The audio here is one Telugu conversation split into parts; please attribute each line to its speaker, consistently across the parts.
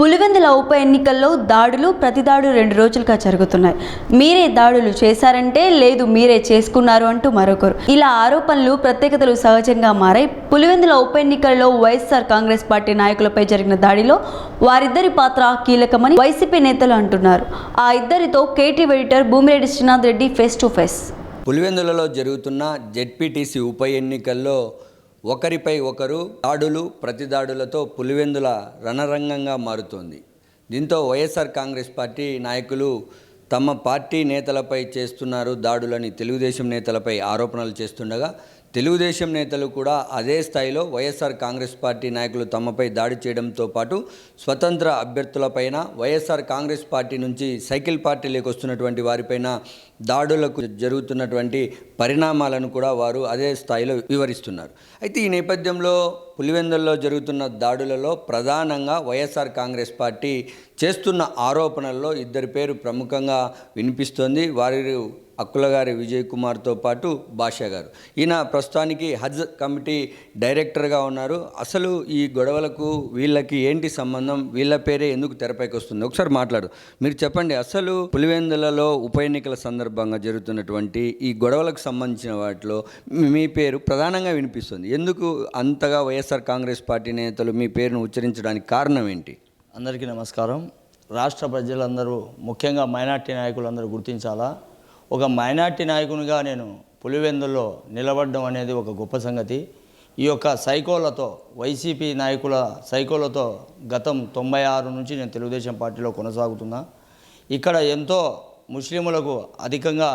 Speaker 1: పులివెందుల ఉప ఎన్నికల్లో దాడులు ప్రతిదాడు రెండు రోజులుగా జరుగుతున్నాయి. మీరే దాడులు చేశారంటే లేదు మీరే చేసుకున్నారు అంటూ మరొకరు. ఇలా ఆరోపణలు ప్రత్యేకతలు సహజంగా మారాయి. పులివెందుల ఉప ఎన్నికల్లో వైఎస్ఆర్ కాంగ్రెస్ పార్టీ నాయకులపై జరిగిన దాడిలో వారిద్దరి పాత్ర కీలకమని వైసీపీ నేతలు అంటున్నారు. ఆ ఇద్దరితో KT editor Bhumireddy Srinath Reddy face to face.
Speaker 2: పులివెందులలో జరుగుతున్న జెడ్పీటీసీ ఉప ఎన్నికల్లో ఒకరిపై ఒకరు దాడులు ప్రతిదాడులతో పులివెందుల రణరంగంగా మారుతోంది. దీంతో వైఎస్ఆర్ కాంగ్రెస్ పార్టీ నాయకులు తమ పార్టీ నేతలపై చేస్తున్నారు దాడులని తెలుగుదేశం నేతలపై ఆరోపణలు చేస్తుండగా తెలుగుదేశం నేతలు కూడా అదే స్థాయిలో వైఎస్ఆర్ కాంగ్రెస్ పార్టీ నాయకులు తమపై దాడి చేయడంతో పాటు స్వతంత్ర అభ్యర్థులపైన వైఎస్ఆర్ కాంగ్రెస్ పార్టీ నుంచి సైకిల్ పార్టీలోకి వస్తున్నటువంటి వారిపైన దాడులకు జరుగుతున్నటువంటి పరిణామాలను కూడా వారు అదే స్థాయిలో వివరిస్తున్నారు. అయితే ఈ నేపథ్యంలో పులివెందుల్లో జరుగుతున్న దాడులలో ప్రధానంగా వైఎస్ఆర్ కాంగ్రెస్ పార్టీ చేస్తున్న ఆరోపణల్లో ఇద్దరి పేరు ప్రముఖంగా వినిపిస్తోంది. వారి అక్కుల గారి విజయ్ కుమార్తో పాటు బాషా గారు. ఈయన ప్రస్తుతానికి హజ్ కమిటీ డైరెక్టర్గా ఉన్నారు. అసలు ఈ గొడవలకు వీళ్ళకి ఏంటి సంబంధం? వీళ్ళ పేరే ఎందుకు తెరపైకి వస్తుంది? ఒకసారి మాట్లాడు. మీరు చెప్పండి అసలు పులివెందులలో ఉప ఎన్నికల సందర్భంగా జరుగుతున్నటువంటి ఈ గొడవలకు సంబంధించిన వాటిలో మీ- మీ పేరు ప్రధానంగా వినిపిస్తుంది. ఎందుకు అంతగా వైఎస్ఆర్ కాంగ్రెస్ పార్టీ నేతలు మీ పేరును ఉచ్చరించడానికి కారణం ఏంటి?
Speaker 3: అందరికీ నమస్కారం. రాష్ట్ర ప్రజలందరూ ముఖ్యంగా మైనార్టీ నాయకులందరూ గుర్తించాలా? ఒక మైనార్టీ నాయకునిగా నేను పులివెందుల్లో నిలబడడం అనేది ఒక గొప్ప సంగతి. ఈ యొక్క సైకోలతో వైసీపీ నాయకుల సైకోలతో గతం తొంభై ఆరు నుంచి నేను తెలుగుదేశం పార్టీలో కొనసాగుతున్నా. ఇక్కడ ఎంతో ముస్లింలకు అధికంగా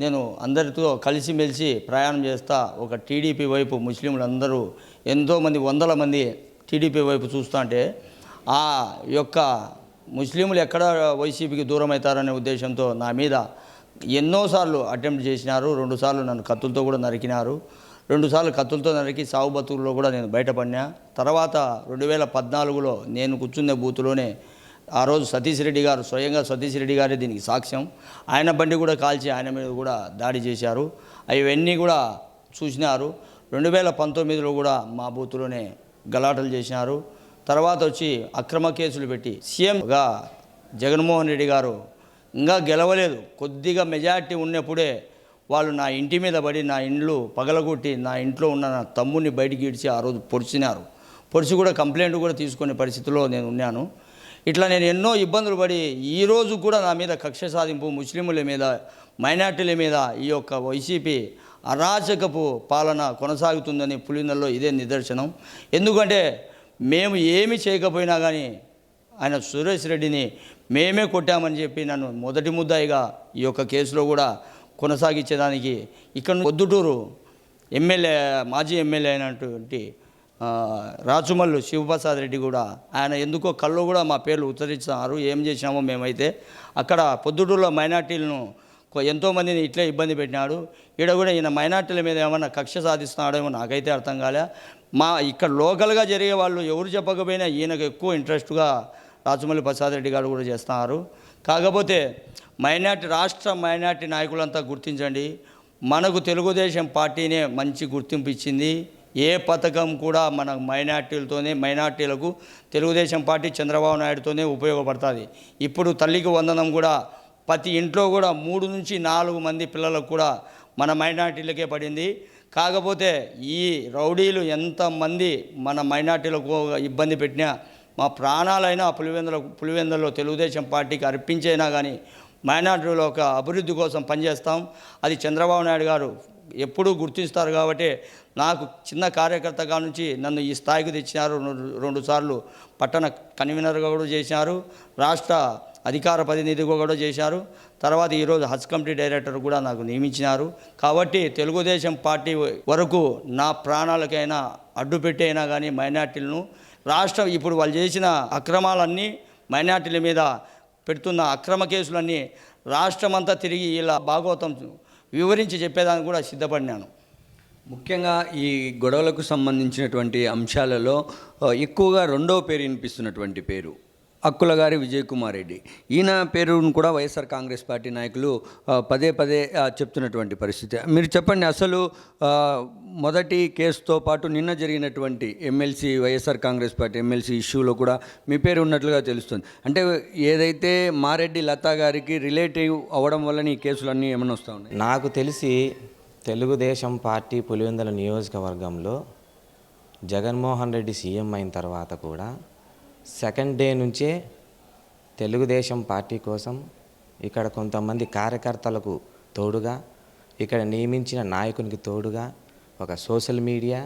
Speaker 3: నేను అందరితో కలిసిమెలిసి ప్రయాణం చేస్తా ఒక టీడీపీ వైపు ముస్లింలందరూ ఎంతోమంది వందల మంది టీడీపీ వైపు చూస్తుంటే ఆ యొక్క ముస్లింలు ఎక్కడ వైసీపీకి దూరం అవుతారనే ఉద్దేశంతో నా మీద ఎన్నోసార్లు అటెంప్ట్ చేసినారు రెండుసార్లు నన్ను కత్తులతో కూడా నరికినారు రెండుసార్లు కత్తులతో నరికి సాగు బతుకుల్లో కూడా నేను బయటపడినా. తర్వాత రెండు వేల పద్నాలుగులో నేను కూర్చున్న బూత్లోనే ఆ రోజు సతీష్ రెడ్డి గారు స్వయంగా సతీష్ రెడ్డి గారే దీనికి సాక్ష్యం. ఆయన బండి కూడా కాల్చి ఆయన మీద కూడా దాడి చేశారు. అవన్నీ కూడా చూసినారు. రెండు వేల పంతొమ్మిదిలో కూడా మా బూత్లోనే గలాటలు చేసినారు. తర్వాత వచ్చి అక్రమ కేసులు పెట్టి సీఎంగా జగన్మోహన్ రెడ్డి గారు ఇంకా గెలవలేదు. కొద్దిగా మెజార్టీ ఉన్నప్పుడే వాళ్ళు నా ఇంటి మీద పడి నా ఇండ్లు పగలగొట్టి నా ఇంట్లో ఉన్న నా తమ్ముడిని బయటికి ఇడిచి ఆ రోజు పొడిచినారు. పొడిచి కూడా కంప్లైంట్ కూడా తీసుకునే పరిస్థితిలో నేను ఉన్నాను. ఇట్లా నేను ఎన్నో ఇబ్బందులు పడి ఈ రోజు కూడా నా మీద కక్ష సాధింపు ముస్లింల మీద మైనార్టీల మీద ఈ యొక్క వైసీపీ అరాచకపు పాలన కొనసాగుతుందని పులిందల్లో ఇదే నిదర్శనం. ఎందుకంటే మేము ఏమి చేయకపోయినా కానీ ఆయన సురేష్ రెడ్డిని మేమే కొట్టామని చెప్పి నన్ను మొదటి ముద్దాయిగా ఈ యొక్క కేసులో కూడా కొనసాగించేదానికి ఇక్కడ పొద్దుటూరు ఎమ్మెల్యే మాజీ ఎమ్మెల్యే అయినటువంటి రాచుమల్లు శివప్రసాద్ రెడ్డి కూడా ఆయన ఎందుకో కళ్ళు కూడా మా పేర్లు ఉత్తరించారు ఏం చేసినామో మేమైతే అక్కడ పొద్దుటూరులో మైనార్టీలను ఎంతోమందిని ఇట్లే ఇబ్బంది పెట్టినాడు. ఈడ కూడా ఈయన మైనార్టీల మీద ఏమన్నా కక్ష సాధిస్తున్నాడేమో నాకైతే అర్థం కాలే. మా ఇక్కడ లోకల్గా జరిగే వాళ్ళు ఎవరు చెప్పకపోయినా ఈయనకు ఎక్కువ ఇంట్రెస్ట్గా రాజమౌళి ప్రసాద్ రెడ్డి గారు కూడా చేస్తున్నారు. కాకపోతే మైనార్టీ రాష్ట్ర మైనార్టీ నాయకులంతా గుర్తించండి మనకు తెలుగుదేశం పార్టీనే మంచి గుర్తింపు ఇచ్చింది ఏ పథకం కూడా మన మైనార్టీలతోనే మైనార్టీలకు తెలుగుదేశం పార్టీ చంద్రబాబు నాయుడుతోనే ఉపయోగపడుతుంది. ఇప్పుడు తల్లికి వందనం కూడా ప్రతి ఇంట్లో కూడా మూడు నుంచి నాలుగు మంది పిల్లలకు కూడా మన మైనార్టీలకే పడింది. కాకపోతే ఈ రౌడీలు ఎంతమంది మన మైనార్టీలకు ఇబ్బంది పెట్టినా మా ప్రాణాలైనా పులివెందుల పులివెందులో తెలుగుదేశం పార్టీకి అర్పించైనా కానీ మైనార్టీల యొక్క అభివృద్ధి కోసం పనిచేస్తాం. అది చంద్రబాబు నాయుడు గారు ఎప్పుడూ గుర్తిస్తారు కాబట్టి నాకు చిన్న కార్యకర్తగా నుంచి నన్ను ఈ స్థాయికి తెచ్చినారు. రెండు- సార్లు పట్టణ కన్వీనర్గా కూడా చేశారు. రాష్ట్ర అధికార ప్రతినిధిగా కూడా చేశారు. తర్వాత ఈరోజు హజ్ కమిటీ డైరెక్టర్ కూడా నాకు నియమించినారు. కాబట్టి తెలుగుదేశం పార్టీ వరకు నా ప్రాణాలకైనా అడ్డు పెట్టైనా కానీ మైనార్టీలను రాష్ట్రం ఇప్పుడు వాళ్ళు చేసిన అక్రమాలన్నీ మైనార్టీల మీద పెడుతున్న అక్రమ కేసులన్నీ రాష్ట్రమంతా తిరిగి ఇలా భాగవతం వివరించి చెప్పేదానికి కూడా సిద్ధపడినాను.
Speaker 2: ముఖ్యంగా ఈ గొడవలకు సంబంధించినటువంటి అంశాలలో ఎక్కువగా రెండవ పేరు వినిపిస్తున్నటువంటి పేరు. అక్కుల గారి విజయ్ కుమార్ రెడ్డి ఈయన పేరును కూడా వైఎస్ఆర్ కాంగ్రెస్ పార్టీ నాయకులు పదే పదే చెప్తున్నటువంటి పరిస్థితి. మీరు చెప్పండి అసలు మొదటి కేసుతో పాటు నిన్న జరిగినటువంటి MLC YSR Congress party MLC ఇష్యూలో కూడా మీ పేరు ఉన్నట్లుగా తెలుస్తుంది. అంటే ఏదైతే మారెడ్డి లతా గారికి రిలేటివ్ అవ్వడం వల్ల ఈ కేసులన్నీ ఏమైనా వస్తూ ఉన్నాయి?
Speaker 4: నాకు తెలిసి తెలుగుదేశం పార్టీ పులివెందుల నియోజకవర్గంలో జగన్మోహన్ రెడ్డి సీఎం అయిన తర్వాత కూడా సెకండ్ డే నుంచే తెలుగుదేశం పార్టీ కోసం ఇక్కడ కొంతమంది కార్యకర్తలకు తోడుగా ఇక్కడ నియమించిన నాయకునికి తోడుగా ఒక సోషల్ మీడియా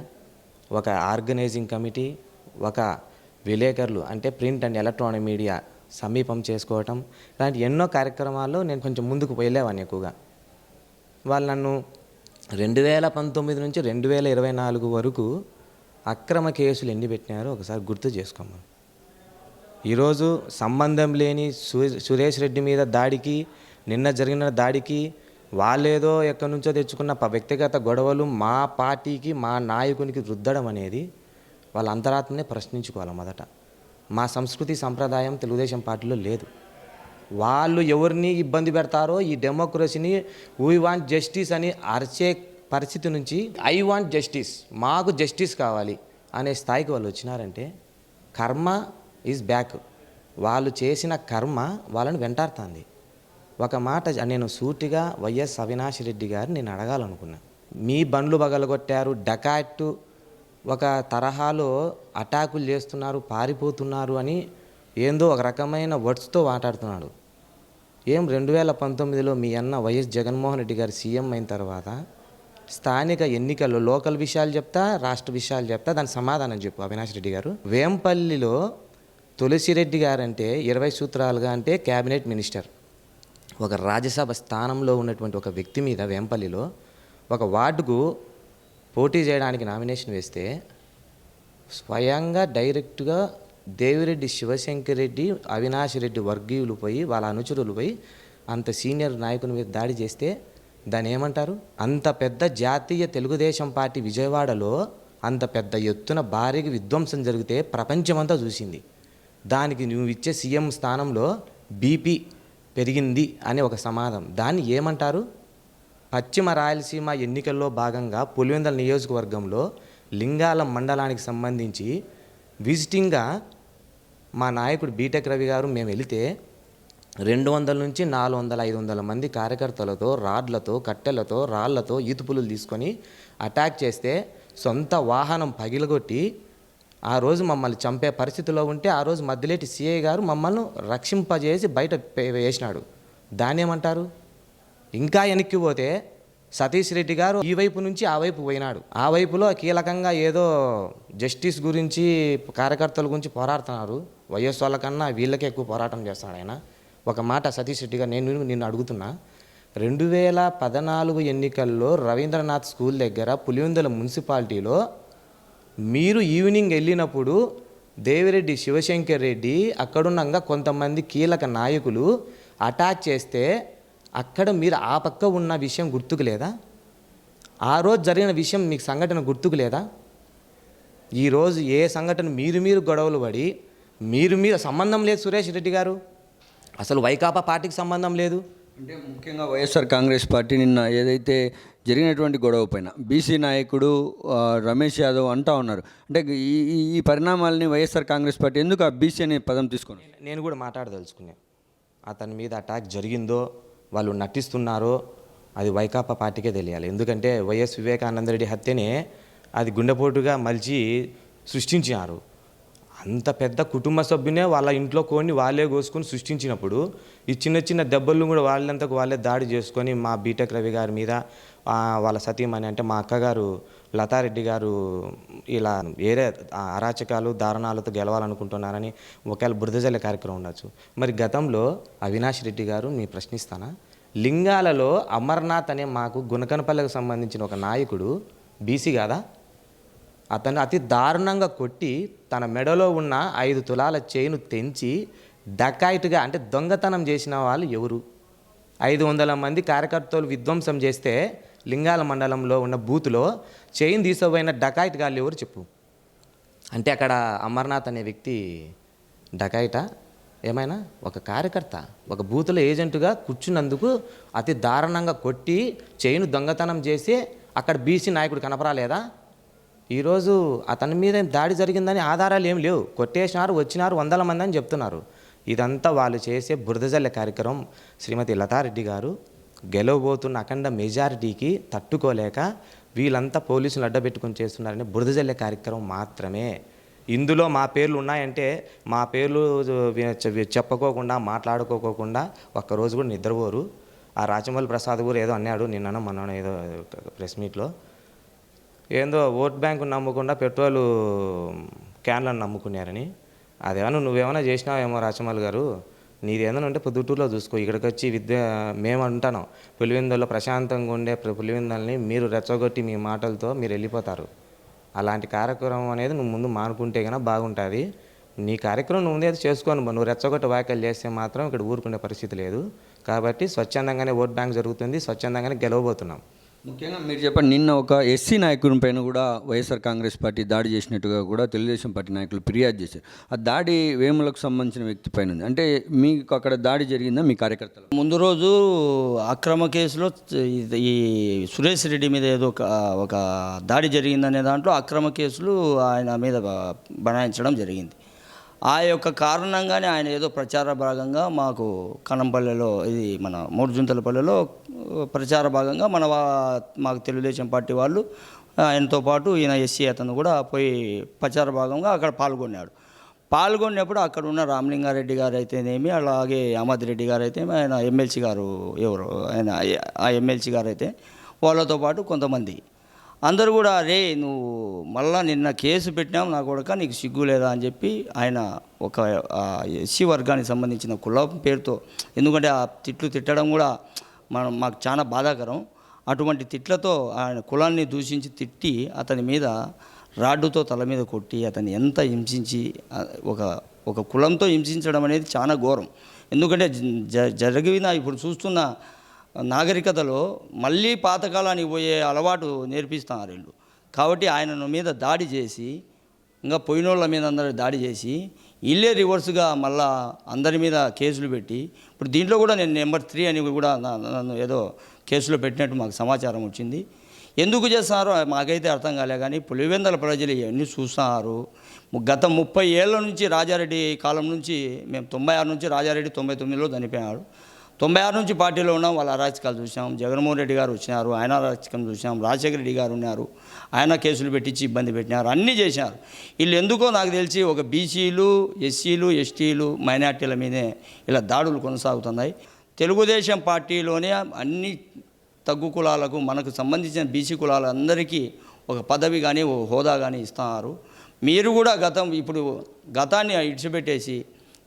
Speaker 4: ఒక ఆర్గనైజింగ్ కమిటీ ఒక విలేకరులు అంటే ప్రింట్ అండ్ ఎలక్ట్రానిక్ మీడియా సమీపం చేసుకోవటం. ఇలాంటి ఎన్నో కార్యక్రమాల్లో నేను కొంచెం ముందుకు వెళ్ళేవాడిని ఎక్కువగా. వాళ్ళు నన్ను రెండు వేల పంతొమ్మిది నుంచి రెండు వేల ఇరవై నాలుగు వరకు అక్రమ కేసులు ఎన్ని పెట్టినారో ఒకసారి గుర్తు చేసుకోమని. ఈరోజు సంబంధం లేని సురేష్ రెడ్డి మీద దాడికి నిన్న జరిగిన దాడికి వాళ్ళేదో ఎక్కడి నుంచో తెచ్చుకున్న వ్యక్తిగత గొడవలు మా పార్టీకి మా నాయకునికి రుద్దడం అనేది వాళ్ళ అంతరాత్మనే ప్రశ్నించుకోవాలి మొదట. మా సంస్కృతి సంప్రదాయం తెలుగుదేశం పార్టీలో లేదు. వాళ్ళు ఎవరిని ఇబ్బంది పెడతారో ఈ డెమోక్రసీని వీ వాంట్ జస్టిస్ అని అరిచే పరిస్థితి నుంచి ఐ వాంట్ జస్టిస్ మాకు జస్టిస్ కావాలి అనే స్థాయికి వాళ్ళు వచ్చినారంటే కర్మ ఈజ్ బ్యాక్ వాళ్ళు చేసిన కర్మ వాళ్ళని వెంటాడుతుంది. ఒక మాట నేను సూటిగా వైఎస్ అవినాష్ రెడ్డి గారు నేను అడగాలనుకున్నా. మీ బండ్లు బగలగొట్టారు డకాట్ ఒక తరహాలో అటాకులు చేస్తున్నారు పారిపోతున్నారు అని ఏందో ఒక రకమైన వర్డ్స్తో మాట్లాడుతున్నాడు. ఏం రెండు వేల పంతొమ్మిదిలో మీ అన్న వైఎస్ జగన్మోహన్ రెడ్డి గారు సీఎం అయిన తర్వాత స్థానిక ఎన్నికల్లో లోకల్ విషయాలు చెప్తా రాష్ట్ర విషయాలు చెప్తా దాని సమాధానం చెప్పు అవినాష్ రెడ్డి గారు. వేంపల్లిలో తులసిరెడ్డి గారంటే ఇరవై సూత్రాలుగా అంటే క్యాబినెట్ మినిస్టర్. ఒక రాజ్యసభ స్థానంలో ఉన్నటువంటి ఒక వ్యక్తి మీద వేంపల్లిలో ఒక వార్డుకు పోటీ చేయడానికి నామినేషన్ వేస్తే స్వయంగా డైరెక్ట్గా దేవిరెడ్డి శివశంకర్ రెడ్డి అవినాష్ రెడ్డి వర్గీయులు పోయి వాళ్ళ అనుచరులు పోయి అంత సీనియర్ నాయకుని మీద దాడి చేస్తే దాన్ని ఏమంటారు? అంత పెద్ద జాతీయ తెలుగుదేశం పార్టీ విజయవాడలో అంత పెద్ద ఎత్తున భారీగా విధ్వంసం జరిగితే ప్రపంచమంతా చూసింది. దానికి నువ్వు ఇచ్చే సీఎం స్థానంలో బీపీ పెరిగింది అనే ఒక సమాధానం దాన్ని ఏమంటారు? పశ్చిమ రాయలసీమ ఎన్నికల్లో భాగంగా పులివెందల నియోజకవర్గంలో లింగాలం మండలానికి సంబంధించి విజిటింగ్గా మా నాయకుడు బీటెక్ రవి గారు మేము వెళితే రెండు వందల నుంచి నాలుగు వందల ఐదు వందల మంది కార్యకర్తలతో రాడ్లతో కట్టెలతో రాళ్ళతో ఈతుపులు తీసుకొని అటాక్ చేస్తే సొంత వాహనం పగిలగొట్టి ఆ రోజు మమ్మల్ని చంపే పరిస్థితిలో ఉంటే ఆ రోజు మధ్యలేటి సిఐ గారు మమ్మల్ని రక్షింపజేసి బయట వేసినాడు. దాన్ని ఏమంటారు ఇంకా వెనక్కి పోతే సతీష్ రెడ్డి గారు ఈ వైపు నుంచి ఆ వైపు పోయినాడు. ఆ వైపులో కీలకంగా ఏదో జస్టిస్ గురించి కార్యకర్తల గురించి పోరాడుతున్నారు. వైఎస్ వాళ్ళకన్నా వీళ్ళకే ఎక్కువ పోరాటం చేస్తున్నాడు ఆయన. ఒక మాట సతీష్ రెడ్డి గారు నేను నిన్ను అడుగుతున్నా. రెండు వేల పద్నాలుగు ఎన్నికల్లో రవీంద్రనాథ్ స్కూల్ దగ్గర పులివెందుల మున్సిపాలిటీలో మీరు ఈవినింగ్ వెళ్ళినప్పుడు దేవిరెడ్డి శివశంకర్ రెడ్డి అక్కడున్నంగా కొంతమంది కీలక నాయకులు అటాక్ చేస్తే అక్కడ మీరు ఆ పక్క ఉన్న విషయం గుర్తుకు లేదా ఆ రోజు జరిగిన విషయం మీకు సంఘటన గుర్తుకు లేదా ఈరోజు ఏ సంఘటన మీరు మీరు గొడవలు పడి మీరు మీరు సంబంధం లేదు సురేష్ రెడ్డి గారు. అసలు వైకాపా పార్టీకి సంబంధం లేదు.
Speaker 2: అంటే ముఖ్యంగా వైఎస్ఆర్ కాంగ్రెస్ పార్టీ నిన్న ఏదైతే జరిగినటువంటి గొడవ పైన బీసీ నాయకుడు రమేష్ యాదవ్ అంటా ఉన్నారు. అంటే ఈ ఈ- పరిణామాలని వైఎస్ఆర్ కాంగ్రెస్ పార్టీ ఎందుకు ఆ బీసీ అనే పదం తీసుకుని
Speaker 4: నేను కూడా మాట్లాడదలుచుకున్నాను అతని మీద అటాక్ జరిగిందో వాళ్ళు నటిస్తున్నారో అది వైకాపా పార్టీకే తెలియాలి. ఎందుకంటే వైఎస్ వివేకానంద రెడ్డి హత్యనే అది గుండెపోటుగా మలిచి సృష్టించినారు. అంత పెద్ద కుటుంబ సభ్యునే వాళ్ళ ఇంట్లో కోడిని వాళ్ళే కోసుకొని సృష్టించినప్పుడు ఈ చిన్న చిన్న దెబ్బలను కూడా వాళ్ళంతకు వాళ్ళే దాడి చేసుకొని మా బీటెక్ రవి గారి మీద వాళ్ళ సతీమణి అంటే మా అక్కగారు లతారెడ్డి గారు ఇలా వేరే అరాచకాలు దారుణాలతో గెలవాలనుకుంటున్నారని ఒకవేళ బురదజల్లే కార్యక్రమం ఉండొచ్చు. మరి గతంలో అవినాష్ రెడ్డి గారు మీ ప్రశ్నిస్తానా? లింగాలలో అమర్నాథ్ అనే మాకు గుణకనపల్లికి సంబంధించిన ఒక నాయకుడు బీసీ కాదా? అతను అతి దారుణంగా కొట్టి తన మెడలో ఉన్న ఐదు తులాల చేయిను తెంచి డకాయిట్గా అంటే దొంగతనం చేసిన వాళ్ళు ఎవరు? ఐదు వందల మంది కార్యకర్తలు విధ్వంసం చేస్తే లింగాల మండలంలో ఉన్న బూత్లో చైన్ తీసుకోపోయిన డకాయిట్ గాళ్ళు ఎవరు చెప్పు? అంటే అక్కడ అమర్నాథ్ అనే వ్యక్తి డకాయిట? ఏమైనా? ఒక కార్యకర్త? ఒక బూతుల ఏజెంటుగా కూర్చున్నందుకు అతి దారుణంగా కొట్టి చైను దొంగతనం చేసి అక్కడ బీసీ నాయకుడు కనపరాలేదా? ఈరోజు అతని మీద దాడి జరిగిందని ఆధారాలు ఏం లేవు. కొట్టేసినారు వచ్చినారు వందల మంది అని చెప్తున్నారు. ఇదంతా వాళ్ళు చేసే బురదజల్లె కార్యక్రమం. శ్రీమతి లతారెడ్డి గారు గెలవబోతున్న అఖండ మెజారిటీకి తట్టుకోలేక వీళ్ళంతా పోలీసులు అడ్డబెట్టుకుని చేస్తున్నారని బురదజల్లె కార్యక్రమం మాత్రమే. ఇందులో మా పేర్లు ఉన్నాయంటే మా పేర్లు చెప్పుకోకుండా మాట్లాడుకోకుండా ఒక్కరోజు కూడా నిద్రపోరు. ఆ రాచమల్లి ప్రసాద్ కూడా ఏదో అన్నాడు నిన్న మొన్న ఏదో ప్రెస్ మీట్లో. ఏందో ఓట్ బ్యాంకు నమ్మకుండా పెట్రోలు క్యాన్లను నమ్ముకున్నారని. అదేమన్నా నువ్వేమైనా చేసినావేమో రాచమల్ గారు నీదేమన్నా ఉంటే పొద్దుటూరులో చూసుకో ఇక్కడికి వచ్చి విద్య మేము అంటాను పులివిందల్లో ప్రశాంతంగా ఉండే పులివిందల్ని మీరు రెచ్చగొట్టి మీ మాటలతో మీరు వెళ్ళిపోతారు. అలాంటి కార్యక్రమం అనేది నువ్వు ముందు మానుకుంటే కనుక బాగుంటుంది. నీ కార్యక్రమం నువ్వు ముందే చేసుకోను నువ్వు రెచ్చగొట్ట వ్యాఖ్యలు చేస్తే మాత్రం ఇక్కడ ఊరుకునే పరిస్థితి లేదు. కాబట్టి స్వచ్ఛందంగానే ఓట్ బ్యాంక్ జరుగుతుంది స్వచ్ఛందంగానే గెలవబోతున్నాం.
Speaker 2: ముఖ్యంగా మీరు చెప్పండి నిన్న ఒక ఎస్సీ నాయకుని పైన కూడా వైఎస్ఆర్ కాంగ్రెస్ పార్టీ దాడి చేసినట్టుగా కూడా తెలుగుదేశం పార్టీ నాయకులు ఫిర్యాదు చేశారు. ఆ దాడి వేములకు సంబంధించిన వ్యక్తి పైన ఉంది. అంటే మీకు అక్కడ దాడి జరిగిందా? మీ కార్యకర్తలు
Speaker 3: ముందు రోజు అక్రమ కేసులో ఈ సురేష్ రెడ్డి మీద ఏదో ఒక ఒక దాడి జరిగిందనే దాంట్లో అక్రమ కేసులు ఆయన మీద బనాయించడం జరిగింది. ఆ యొక్క కారణంగానే ఆయన ఏదో ప్రచార భాగంగా మాకు కనంపల్లెలో ఇది మన మూడుజుంతలపల్లెలో ప్రచార భాగంగా మన వా- మాకు తెలుగుదేశం పార్టీ వాళ్ళు ఆయనతో పాటు ఈయన ఎస్సీ అతను కూడా పోయి ప్రచార భాగంగా అక్కడ పాల్గొన్నాడు. పాల్గొన్నప్పుడు అక్కడ ఉన్న రామలింగారెడ్డి గారు అయితేనేమి అలాగే అహ్మద్ రెడ్డి గారు అయితే ఆయన ఎమ్మెల్సీ గారు ఎవరు ఆయన ఆ ఎమ్మెల్సీ గారు అయితే వాళ్ళతో పాటు కొంతమంది అందరూ కూడా రే నువ్వు మళ్ళా నిన్న కేసు పెట్టినాం నా కొడక నీకు సిగ్గు లేదా? అని చెప్పి ఆయన ఒక ఎస్సీ వర్గానికి సంబంధించిన కులం పేరుతో ఎందుకంటే ఆ తిట్లు తిట్టడం కూడా మనం మాకు చాలా బాధాకరం. అటువంటి తిట్లతో ఆయన కులాన్ని దూషించి తిట్టి అతని మీద రాడ్డుతో తల మీద కొట్టి అతన్ని ఎంత హింసించి ఒక ఒక కులంతో హింసించడం అనేది చాలా ఘోరం. ఎందుకంటే జ జరిగిన ఇప్పుడు చూస్తున్న నాగరికతలో మళ్ళీ పాతకాలానికి పోయే అలవాటు నేర్పిస్తున్నారు వీళ్ళు. కాబట్టి ఆయన మీద దాడి చేసి ఇంకా పోయినోళ్ళ మీద అందరూ దాడి చేసి ఇల్లే రివర్స్గా మళ్ళా అందరి మీద కేసులు పెట్టి ఇప్పుడు దీంట్లో కూడా నేను నెంబర్ త్రీ అని కూడా నన్ను ఏదో కేసులో పెట్టినట్టు మాకు సమాచారం వచ్చింది. ఎందుకు చేస్తున్నారో? మాకైతే అర్థం కాలే కానీ పులివెందల ప్రజలు ఇవన్నీ చూస్తున్నారు? గత ముప్పై ఏళ్ళ నుంచి రాజారెడ్డి కాలం నుంచి మేము తొంభై ఆరు నుంచి రాజారెడ్డి తొంభై తొమ్మిదిలో చనిపోయాడు. తొంభై ఆరు నుంచి పార్టీలో ఉన్నాం వాళ్ళ అరాచకాలు చూసాం జగన్మోహన్ రెడ్డి గారు వచ్చినారు ఆయన అరాచకం చూసాం రాజశేఖర రెడ్డి గారు ఉన్నారు ఆయన కేసులు పెట్టించి ఇబ్బంది పెట్టినారు అన్నీ చేశారు. వీళ్ళు ఎందుకో నాకు తెలిసి ఒక బీసీలు ఎస్సీలు ఎస్టీలు మైనార్టీల మీదే ఇలా దాడులు కొనసాగుతున్నాయి. తెలుగుదేశం పార్టీలోనే అన్ని తగ్గు కులాలకు మనకు సంబంధించిన బీసీ కులాలందరికీ ఒక పదవి కానీ ఒక హోదా కానీ ఇస్తున్నారు. మీరు కూడా గతం ఇప్పుడు గతాన్ని ఇడిచిపెట్టేసి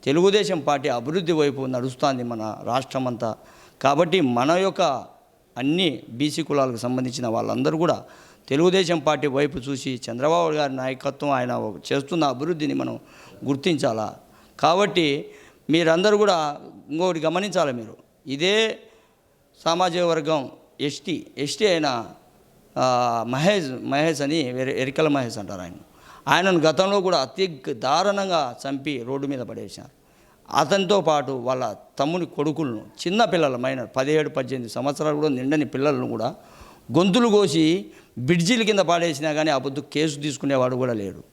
Speaker 3: తెలుగుదేశం పార్టీ అభివృద్ధి వైపు నడుస్తుంది మన రాష్ట్రం అంతా కాబట్టి మన యొక్క అన్ని బీసీ కులాలకు సంబంధించిన వాళ్ళందరూ కూడా తెలుగుదేశం పార్టీ వైపు చూసి చంద్రబాబు గారి నాయకత్వం ఆయన ఒక చేస్తున్న అభివృద్ధిని మనం గుర్తించాలా? కాబట్టి మీరందరూ కూడా ఇంకొకటి గమనించాలి మీరు. ఇదే సామాజిక వర్గం ఎస్టీ ఎస్టీ అయిన మహేష్ మహేష్ అని వేరే ఎరికల మహేష్ అంటారు ఆయన. ఆయనను గతంలో కూడా అతి దారుణంగా చంపి రోడ్డు మీద పడేశారు. అతనితో పాటు వాళ్ళ తమ్ముని కొడుకులను చిన్న పిల్లలు మైనర్ పదిహేడు పద్దెనిమిది సంవత్సరాలు కూడా నిండని పిల్లలను కూడా గొంతులు కోసి బ్రిడ్జిల కింద పాడేసినా కానీ ఆ కేసు తీసుకునేవాడు కూడా లేడు.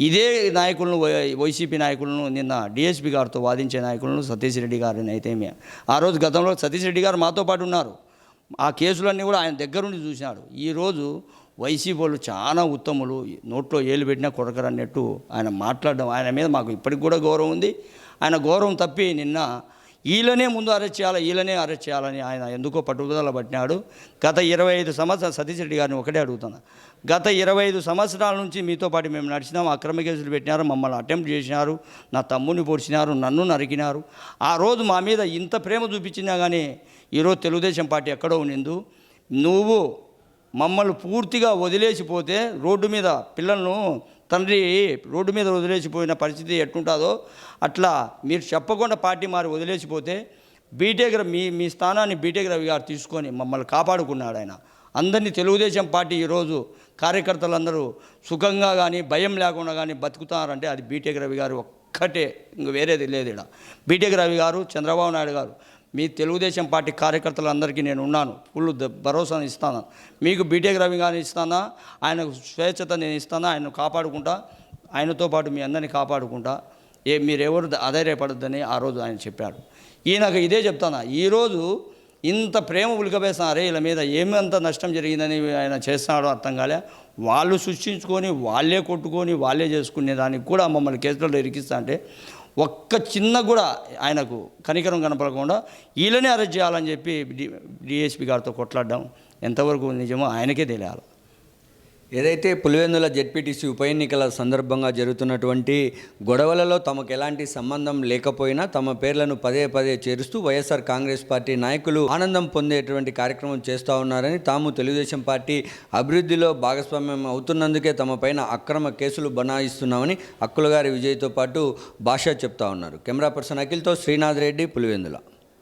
Speaker 3: ఇదే నాయకులను వై- వైసీపీ నాయకులను నిన్న డిఎస్పీ గారితో వాదించే నాయకులను సతీష్ రెడ్డి గారిని అయితే ఆ రోజు గతంలో సతీష్ రెడ్డి గారు మాతో పాటు ఉన్నారు. ఆ కేసులన్నీ కూడా ఆయన దగ్గరుండి చూసినాడు. ఈరోజు వైసీపీ వాళ్ళు చాలా ఉత్తములు నోట్లో ఏలు పెట్టినా కొడకరు అన్నట్టు ఆయన మాట్లాడడం ఆయన మీద మాకు ఇప్పటికి కూడా గౌరవం ఉంది. ఆయన గౌరవం తప్పి నిన్న వీళ్ళనే ముందు అరెస్ట్ చేయాలి వీళ్ళనే అరెస్ట్ చేయాలని ఆయన ఎందుకో పట్టుదల పట్టినాడు. గత ఇరవై ఐదు సంవత్సరాలు సతీష్ రెడ్డి గారిని ఒకటే అడుగుతున్నా. గత ఇరవై ఐదు సంవత్సరాల నుంచి మీతో పాటు మేము నడిచినాం అక్రమ కేసులు పెట్టినారు మమ్మల్ని అటెంప్ట్ చేసినారు నా తమ్ముని పొడిచినారు నన్ను నరికినారు. ఆ రోజు మా మీద ఇంత ప్రేమ చూపించినా కానీ ఈరోజు తెలుగుదేశం పార్టీ ఎక్కడో నిందు నువ్వు మమ్మల్ని పూర్తిగా వదిలేసిపోతే రోడ్డు మీద పిల్లలను తండ్రి రోడ్డు మీద వదిలేసిపోయిన పరిస్థితి ఎట్టుంటుందో అట్లా మీరు చెప్పకుండా పార్టీ మారి వదిలేసిపోతే బీటెక్ మీ మీ స్థానాన్ని బీటెక్ రవి గారు తీసుకొని మమ్మల్ని కాపాడుకున్నాడు ఆయన. అందరినీ తెలుగుదేశం పార్టీ ఈరోజు కార్యకర్తలందరూ సుఖంగా కానీ భయం లేకుండా కానీ బతుకుతారంటే అది బీటెక్ రవి గారు ఒక్కటే. ఇంక వేరేది లేదు ఇక్కడ బీటెక్ రవి గారు చంద్రబాబు నాయుడు గారు మీ తెలుగుదేశం పార్టీ కార్యకర్తలందరికీ నేను ఉన్నాను. ఫుల్ ద- భరోసాను ఇస్తాను. మీకు బీటెక్ రవి గారిని ఇస్తానా? ఆయనకు స్వేచ్ఛత నేను ఇస్తానా? ఆయన కాపాడుకుంటా? ఆయనతో పాటు మీ అందరినీ కాపాడుకుంటా? ఏ మీరెవరు అధైర్యపడద్దని ఆ రోజు ఆయన చెప్పాడు. ఈయనకు ఇదే చెప్తానా? ఈరోజు ఇంత ప్రేమ ఉలికబేస్తున్నారు వీళ్ళ మీద ఏమంత నష్టం జరిగిందని ఆయన చేస్తున్నాడో అర్థం కాలే. వాళ్ళు సృష్టించుకొని వాళ్ళే కొట్టుకొని వాళ్ళే చేసుకునే దానికి కూడా మమ్మల్ని కేసులలో ఇరికిస్తా అంటే ఒక్క చిన్న కూడా ఆయనకు కనికరం కనపడకుండా వీళ్ళనే అరెస్ట్ చేయాలని చెప్పి డి డిఎస్పీ గారితో కొట్లాడడం ఎంతవరకు నిజమో ఆయనకే తెలియాలి.
Speaker 2: ఏదైతే పులివెందుల జెడ్పీటీసీ ఉప ఎన్నికల సందర్భంగా జరుగుతున్నటువంటి గొడవలలో తమకు ఎలాంటి సంబంధం లేకపోయినా తమ పేర్లను పదే పదే చేరుస్తూ వైఎస్ఆర్ కాంగ్రెస్ పార్టీ నాయకులు ఆనందం పొందేటువంటి కార్యక్రమం చేస్తూ ఉన్నారని తాము తెలుగుదేశం పార్టీ అభివృద్ధిలో భాగస్వామ్యం అవుతున్నందుకే తమ పైన అక్రమ కేసులు బనాయిస్తున్నామని అక్కులగారి విజయ్తో పాటు భాష చెప్తా ఉన్నారు. కెమెరా పర్సన్ అఖిల్తో శ్రీనాథ్ రెడ్డి పులివెందుల.